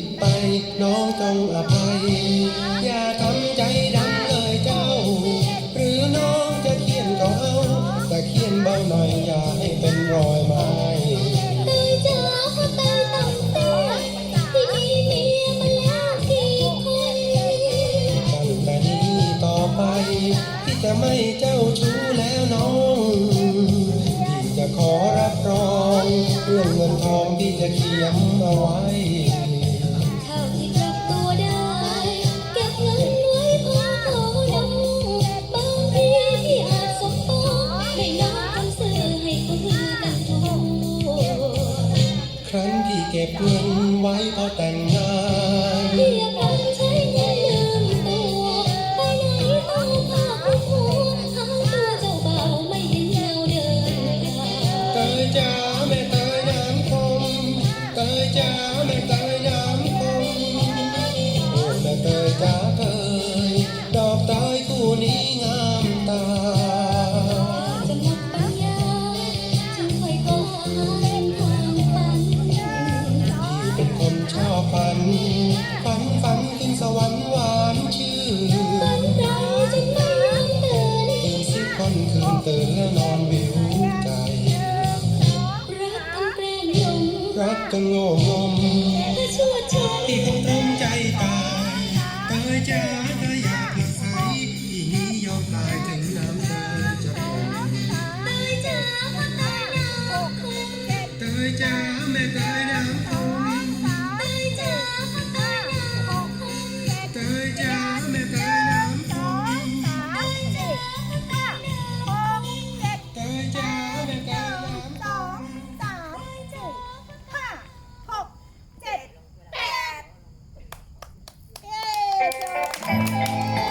ดไปน้องจงอภัย อย่าทำใจดำเลยเจ้า หรือน้องจะเขียนก็เอาแต่เขียนเบาหน่อยอย่าให้เป็นรอยไม้เตยจ๋าพอเตยต่ำเตี้ยที่มีเมียมาแล้วกี่คนตั้งแต่นี้ต่อไปพี่จะไม่เจ้าชู้แล้วน้องพี่จะขอรับรองเรื่องเงินทองพี่จะเขียนเอาไว้ ครั้นพี่เก็บเงินไว้พอแต่งงานเรียกรักใช้เงินลืมตัวไปไหนเอาผ้าคลุมหัวหาตัวเจ้าบ่าวไม่เห็นเงาเดินเตยจ๋าแม่เตยน้ำคมเตยจ๋าแม่เตยน้ำคมโอ้แม่เตยจ๋าเตยดอกเตยคู่นี้งาม ฝัน ฝันฝันถึงสวรรค์หวานชื่นฝันไกลจนน้ำตื่นตื่นสิค่นคืนตื่นแล้วนอนวิวใจ รักจนโง่งมที่คงตรงใจตายตาจ้าตาอยากมาใสอีนี้ยอมตายถึงน้ำตาจะพงตายจ้าแม่ตายน้ำพอ